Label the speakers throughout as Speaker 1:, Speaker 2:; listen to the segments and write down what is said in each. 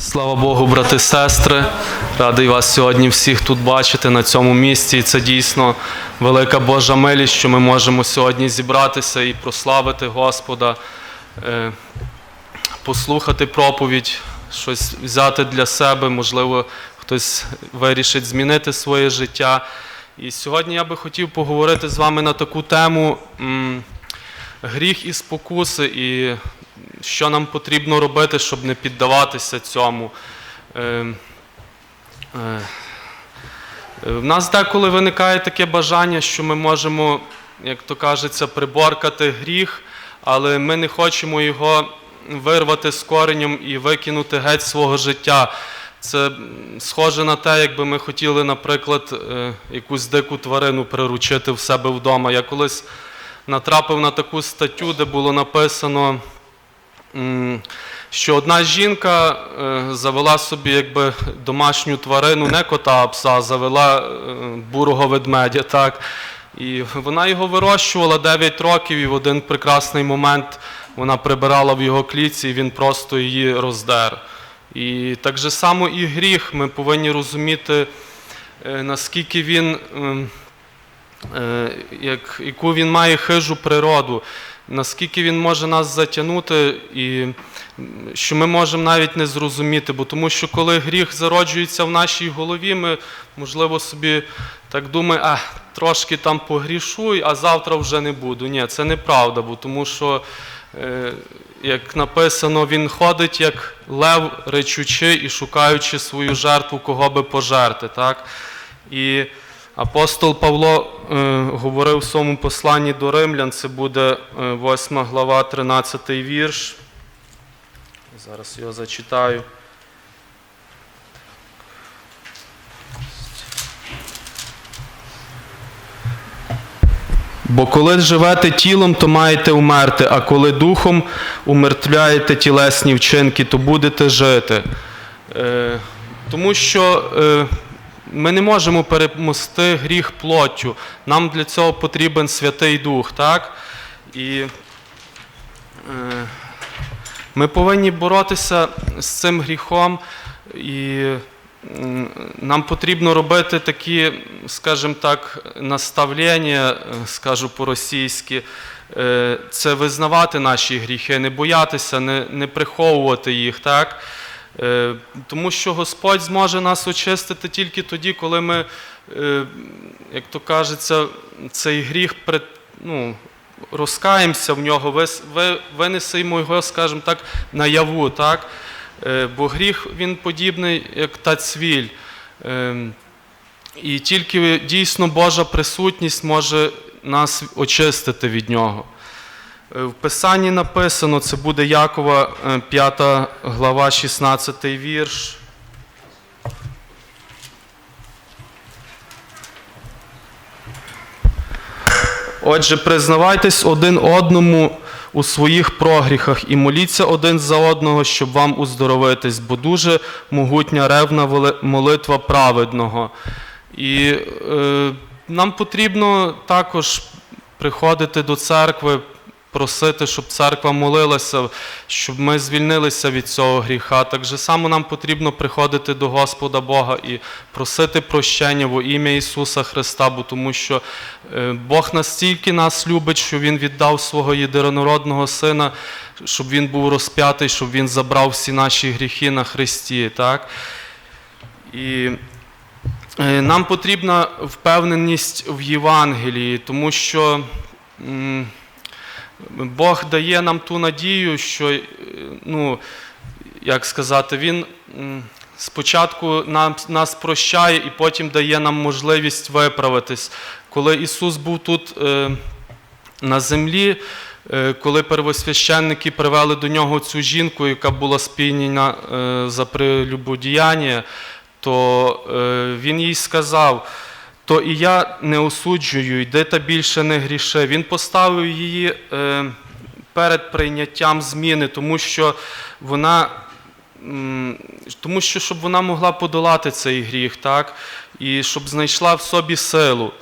Speaker 1: Слава Богу, брати сестри. Радий вас сьогодні всіх тут бачити на цьому місці. І це дійсно велика Божа милість, що ми можемо сьогодні зібратися і прославити Господа, е, послухати проповідь, щось взяти для себе, можливо, хтось вирішить змінити своє життя. І сьогодні я би хотів поговорити з вами на таку тему гріх і спокуси, і що нам потрібно робити, щоб не піддаватися цьому. Е, е, в нас деколи виникає таке бажання, що ми можемо, як то кажеться, приборкати гріх, але ми не хочемо його вирвати з коренем і викинути геть свого життя. Це схоже на те, якби ми хотіли, наприклад, е, якусь дику тварину приручити в себе вдома. Я колись натрапив на таку статтю, де було написано, що одна жінка е, завела собі якби домашню тварину, не кота, а пса, завела е, бурого ведмедя. Так? І вона його вирощувала 9 років, і в один прекрасний момент вона прибирала в його клітці, і він просто її роздер. І так же само і гріх. Ми повинні розуміти, е, наскільки він, ем, як, яку він має хижу природу, наскільки він може нас затягнути, і що ми можемо навіть не зрозуміти. Бо тому що коли гріх зароджується в нашій голові, ми, можливо, собі так думаємо, а трошки там погрішуй, а завтра вже не буду. Ні, це неправда, бо тому що. Е, як написано, він ходить як лев речучи і шукаючи свою жертву, кого би пожерти. Так? І апостол Павло е, говорив в своєму посланні до римлян, це буде е, 8 глава, 13 вірш. Зараз його зачитаю. Бо коли живете тілом, то маєте умерти, а коли духом умертвляєте тілесні вчинки, то будете жити. Е, тому що е, ми не можемо перемости гріх плоттю. Нам для цього потрібен Святий Дух. Так? І е, ми повинні боротися з цим гріхом. І нам потрібно робити такі, скажімо так, наставлення, е, скажу по-російськи, Е, це визнавати наші гріхи, не боятися, не, не приховувати їх. Так? Е, Тому що Господь зможе нас очистити тільки тоді, коли ми, е, як то кажеться, цей гріх ну, розкаємося в нього, винесемо його, скажімо так, наяву. Так? Е, Бо гріх він подібний, як та цвіль. І тільки дійсно Божа присутність може нас очистити від нього. Е, В Писанні написано, це буде Якова, е, 5 глава, 16 вірш. Отже, признавайтесь один одному у своїх прогріхах і моліться один за одного, щоб вам уздоровитись, бо дуже могутня ревна молитва праведного. І е, нам потрібно також приходити до церкви, просити, щоб церква молилася, щоб ми звільнилися від цього гріха. Так же само нам потрібно приходити до Господа Бога і просити прощення во ім'я Ісуса Христа, бо тому що е, Бог настільки нас любить, що Він віддав свого єдинородного Сина, щоб Він був розп'ятий, щоб Він забрав всі наші гріхи на Христі. Так? І Е, Нам потрібна впевненість в Євангелії, тому що Бог дає нам ту надію, що, е, ну, як сказати, Він спочатку нам, нас прощає і потім дає нам можливість виправитись. Коли Ісус був тут е, на землі, е, коли первосвященники привели до нього цю жінку, яка була спійнена за прелюбодіяння, то він їй сказав, то і я не осуджую, йди та більше не гріши. Він поставив її е, перед прийняттям зміни, тому що вона. Тому що щоб вона могла подолати цей гріх, так? і щоб знайшла в собі силу.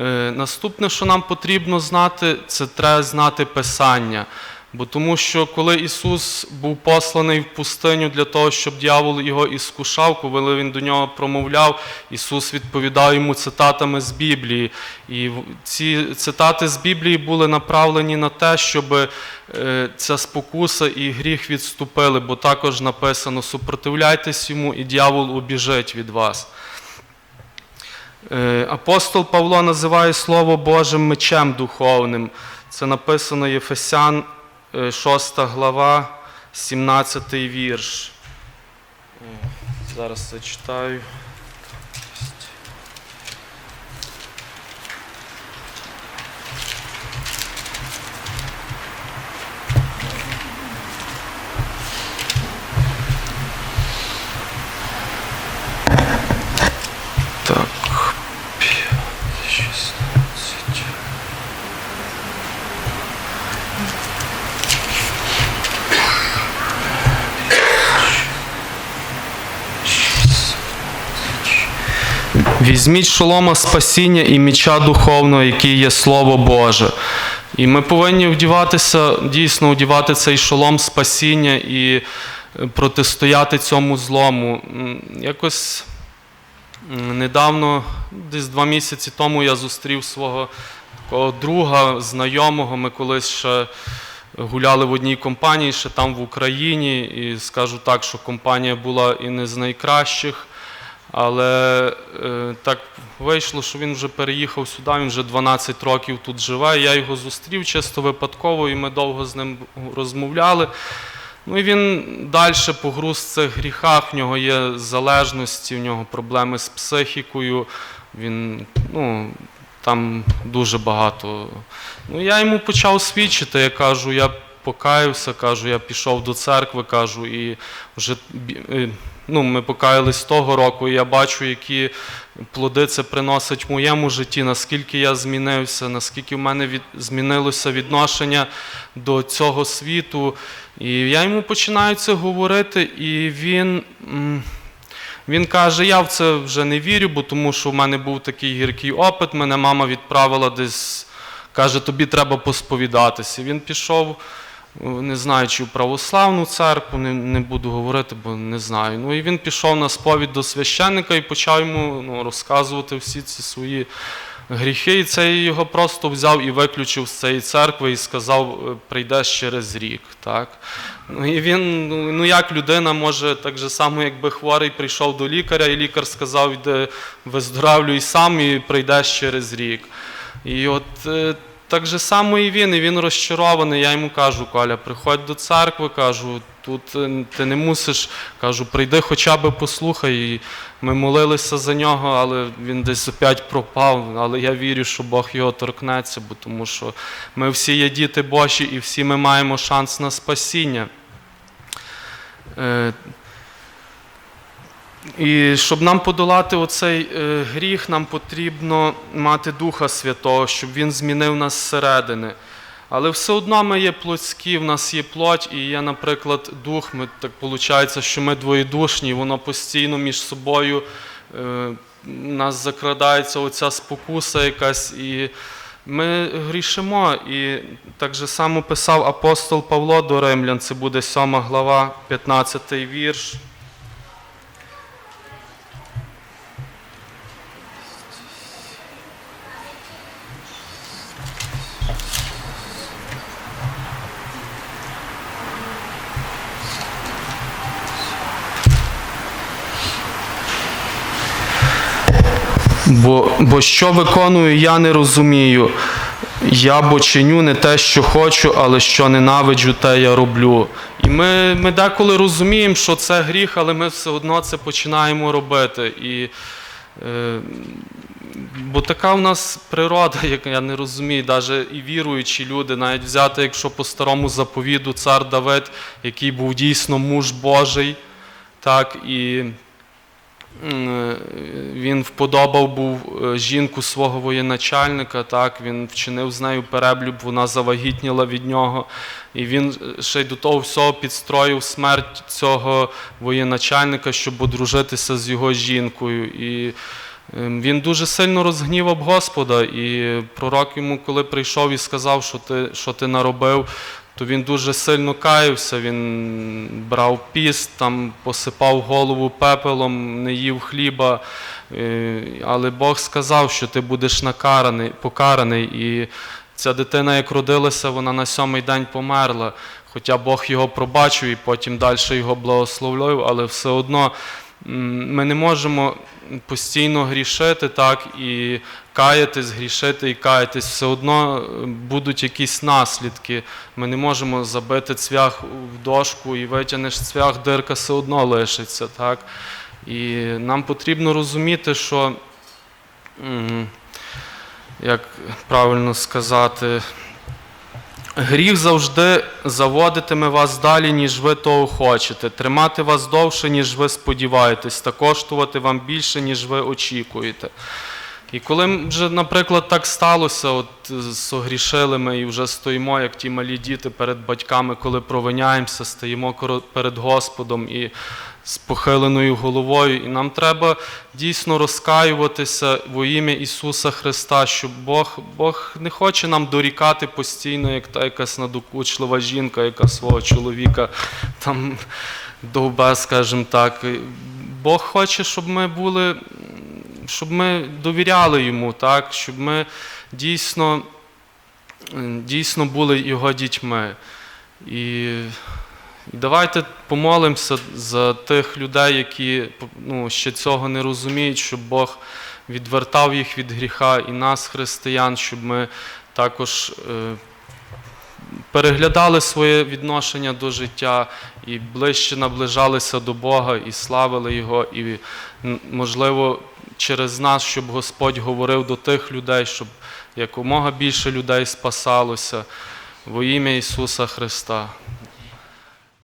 Speaker 1: Е, Наступне, що нам потрібно знати, це треба знати Писання. Бо тому що коли Ісус був посланий в пустиню для того, щоб дьявол його іскушав, коли він до нього промовляв, Ісус відповідав йому цитатами з Біблії. І ці цитати з Біблії були направлені на те, щоб е, ця спокуса і гріх відступили, бо також написано: супротивляйтесь йому, і дьявол убіжить від вас. Е, Апостол Павло називає Слово Божим мечем духовним. Це написано Єфесян, 6 глава, 17 вірш. Е, Зараз зачитаю. Так, Візьміть шолома спасіння і міча духовного, який є Слово Боже. І ми повинні вдіватися, дійсно вдівати цей шолом спасіння і е, протистояти цьому злому. Якось недавно, десь два місяці тому, я зустрів свого такого друга, знайомого. Ми колись ще гуляли в одній компанії, ще там в Україні. І скажу так, що компанія була і не з найкращих. Але е, так вийшло, що він вже переїхав сюди, він вже 12 років тут живе. Я його зустрів чисто випадково, і ми довго з ним розмовляли. Ну і він далі погруз в цих гріхах, в нього є залежності, в нього проблеми з психікою. Він, ну, там дуже багато. Ну, я йому почав свідчити, я кажу, я покаявся, кажу, я пішов до церкви, кажу, і вже е, ну, ми покаялись того року, і я бачу, які плоди це приносить в моєму житті, наскільки я змінився, наскільки в мене від, змінилося відношення до цього світу. І я йому починаю це говорити, і він. він каже, я в це вже не вірю, бо тому що в мене був такий гіркий опит, мене мама відправила десь, каже, тобі треба посповідатися. Він пішов, не знаю, чи в православну церкву, не, не буду говорити, бо не знаю. Ну і він пішов на сповідь до священника і почав йому ну, розказувати всі ці свої гріхи. І цей його просто взяв і виключив з цієї церкви і сказав, е, прийдеш через рік. Так? Ну, і він, ну, ну як людина може так же само, якби хворий прийшов до лікаря, і лікар сказав, йди виздоравлюй сам і прийдеш через рік. І от е, так же само і він, і він розчарований. Я йому кажу, Коля, приходь до церкви, кажу, тут е, ти не мусиш, кажу, прийди хоча б послухай. І ми молилися за нього, але він десь опять пропав. Але я вірю, що Бог його торкнеться, бо тому що ми всі є діти Божі і всі ми маємо шанс на спасіння. І щоб нам подолати оцей е, гріх, нам потрібно мати Духа Святого, щоб Він змінив нас зсередини. Але все одно ми є плотські, в нас є плоть, і є, наприклад, дух. Ми так виходить, що ми двоєдушні, воно постійно між собою е, нас закрадається оця спокуса якась. І ми грішимо. І так же само писав апостол Павло до Римлян, це буде 7 глава, 15 вірш. Бо, бо що виконую, я не розумію. Я бо чиню не те, що хочу, але що ненавиджу, те я роблю. І ми, ми деколи розуміємо, що це гріх, але ми все одно це починаємо робити. І, е, бо така в нас природа, як я не розумію, навіть і віруючі люди, навіть взяти, якщо по старому заповіду цар Давид, який був дійсно муж Божий, так, і він вподобав був е, жінку свого воєначальника, так, він вчинив з нею переблюб, вона завагітніла від нього. І він е, ще й до того всього підстроїв смерть цього воєначальника, щоб одружитися з його жінкою. І ем, він дуже сильно розгнівав Господа. І пророк йому, коли прийшов і сказав, що ти, що ти наробив, то він дуже сильно каявся, він брав піст, там посипав голову пепелом, не їв хліба. Е, Але Бог сказав, що ти будеш накараний, покараний. І ця дитина, як родилася, вона на сьомий день померла. Хоча Бог його пробачив і потім далі його благословив, але все одно ми не можемо постійно грішити так і каятись, грішити і каятись. Все одно е, будуть якісь наслідки. Ми не можемо забити цвях в дошку і витягнеш цвях, дирка все одно лишиться. Так? І нам потрібно розуміти, що, як правильно сказати, Гріх завжди заводитиме вас далі, ніж ви того хочете, тримати вас довше, ніж ви сподіваєтесь, та коштувати вам більше, ніж ви очікуєте. І коли вже, наприклад, так сталося, от согрішили ми і вже стоїмо, як ті малі діти перед батьками, коли провиняємося, стоїмо перед Господом і з похиленою головою. І нам треба дійсно розкаюватися во ім'я Ісуса Христа, щоб Бог, Бог не хоче нам дорікати постійно, як та якась надокучлива жінка, яка свого чоловіка там довбе, скажімо так. Бог хоче, щоб ми були щоб ми довіряли йому, так? щоб ми дійсно, дійсно були його дітьми. І, і давайте помолимося за тих людей, які ну, ще цього не розуміють, щоб Бог відвертав їх від гріха і нас, християн, щоб ми також е, переглядали своє відношення до життя і ближче наближалися до Бога і славили Його, і, можливо, через нас, щоб Господь говорив до тих людей, щоб якомога більше людей спасалося во ім'я Ісуса Христа.